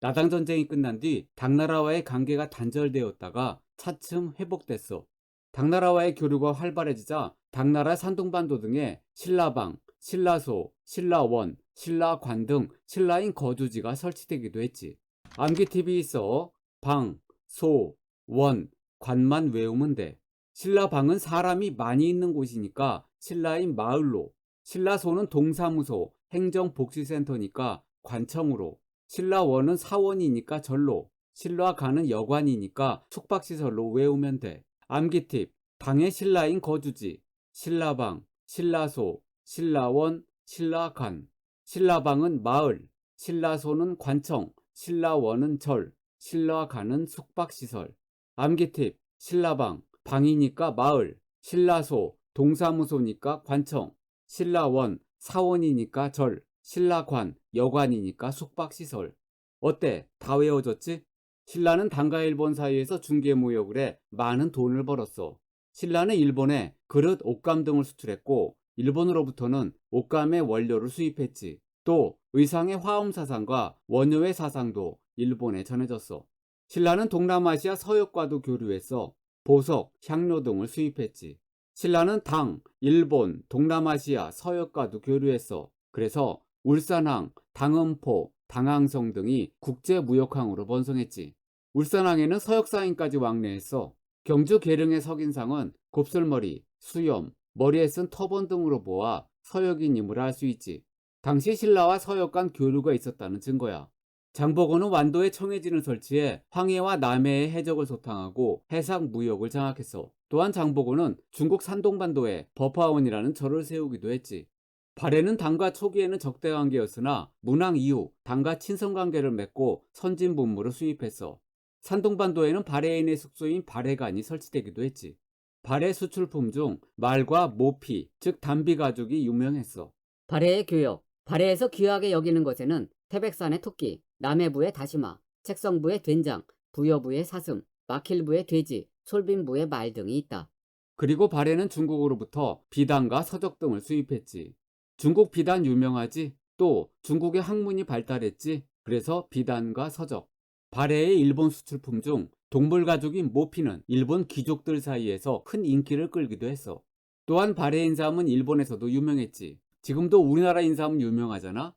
나당 전쟁이 끝난 뒤 당나라와의 관계가 단절되었다가 차츰 회복됐어. 당나라와의 교류가 활발해지자 당나라 산둥반도 등에 신라방, 신라소, 신라원, 신라관 등 신라인 거주지가 설치되기도 했지. 암기팁이 있어 방, 소, 원, 관만 외우면 돼. 신라방은 사람이 많이 있는 곳이니까 신라인 마을로, 신라소는 동사무소, 행정복지센터니까 관청으로, 신라원은 사원이니까 절로, 신라관은 여관이니까 숙박시설로 외우면 돼. 암기팁, 방의 신라인 거주지, 신라방, 신라소, 신라원, 신라관. 신라방은 마을, 신라소는 관청, 신라원은 절, 신라관은 숙박시설. 암기팁, 신라방, 방이니까 마을, 신라소, 동사무소니까 관청, 신라원, 사원이니까 절, 신라관, 여관이니까 숙박시설. 어때? 다 외워졌지? 신라는 당과 일본 사이에서 중개무역을 해 많은 돈을 벌었어. 신라는 일본에 그릇, 옷감 등을 수출했고 일본으로부터는 옷감의 원료를 수입했지. 또 의상의 화엄 사상과 원효의 사상도 일본에 전해졌어. 신라는 동남아시아 서역과도 교류했어 보석, 향료 등을 수입했지. 신라는 당, 일본, 동남아시아 서역과도 교류했어. 그래서 울산항, 당음포, 당항성 등이 국제무역항으로 번성했지. 울산항에는 서역사인까지 왕래했어. 경주 계릉의 석인상은 곱슬머리, 수염, 머리에 쓴 터번 등으로 보아 서역인임을 알 수 있지. 당시 신라와 서역 간 교류가 있었다는 증거야. 장보고는 완도에 청해진을 설치해 황해와 남해의 해적을 소탕하고 해상 무역을 장악했어. 또한 장보고는 중국 산동반도에 버파원이라는 절을 세우기도 했지. 발해는 당과 초기에는 적대 관계였으나 문왕 이후 당과 친선 관계를 맺고 선진 분무를 수입했어. 산동반도에는 발해인의 숙소인 발해관이 설치되기도 했지. 발해 수출품 중 말과 모피, 즉 담비 가죽이 유명했어. 발해의 교역. 발해에서 귀하게 여기는 것에는 태백산의 토끼, 남해부의 다시마, 책성부의 된장, 부여부의 사슴, 마킬부의 돼지, 솔빈부의 말 등이 있다. 그리고 발해는 중국으로부터 비단과 서적 등을 수입했지. 중국 비단 유명하지? 또 중국의 학문이 발달했지? 그래서 비단과 서적. 발해의 일본 수출품 중 동물 가죽인 모피는 일본 귀족들 사이에서 큰 인기를 끌기도 했어. 또한 발해 인삼은 일본에서도 유명했지. 지금도 우리나라 인삼은 유명하잖아?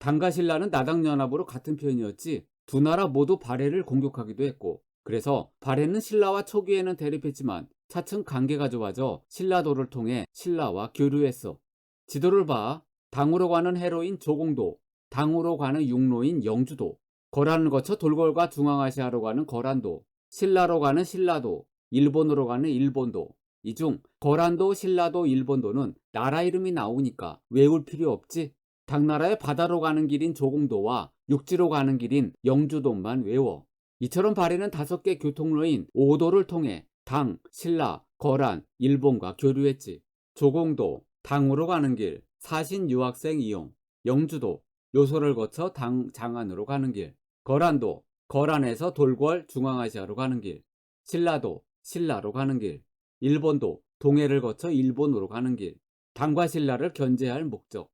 당과 신라는 나당연합으로 같은 편이었지 두 나라 모두 발해를 공격하기도 했고 그래서 발해는 신라와 초기에는 대립했지만 차츰 관계가 좋아져 신라도를 통해 신라와 교류했어. 지도를 봐. 당으로 가는 해로인 조공도, 당으로 가는 육로인 영주도, 거란을 거쳐 돌궐과 중앙아시아로 가는 거란도, 신라로 가는 신라도, 일본으로 가는 일본도. 이 중 거란도, 신라도, 일본도는 나라 이름이 나오니까 외울 필요 없지. 당나라의 바다로 가는 길인 조공도와 육지로 가는 길인 영주도만 외워. 이처럼 발해는 다섯 개 교통로인 오도를 통해 당, 신라, 거란, 일본과 교류했지. 조공도, 당으로 가는 길, 사신 유학생 이용, 영주도, 요소를 거쳐 당, 장안으로 가는 길, 거란도, 거란에서 돌궐, 중앙아시아로 가는 길, 신라도, 신라로 가는 길, 일본도, 동해를 거쳐 일본으로 가는 길, 당과 신라를 견제할 목적.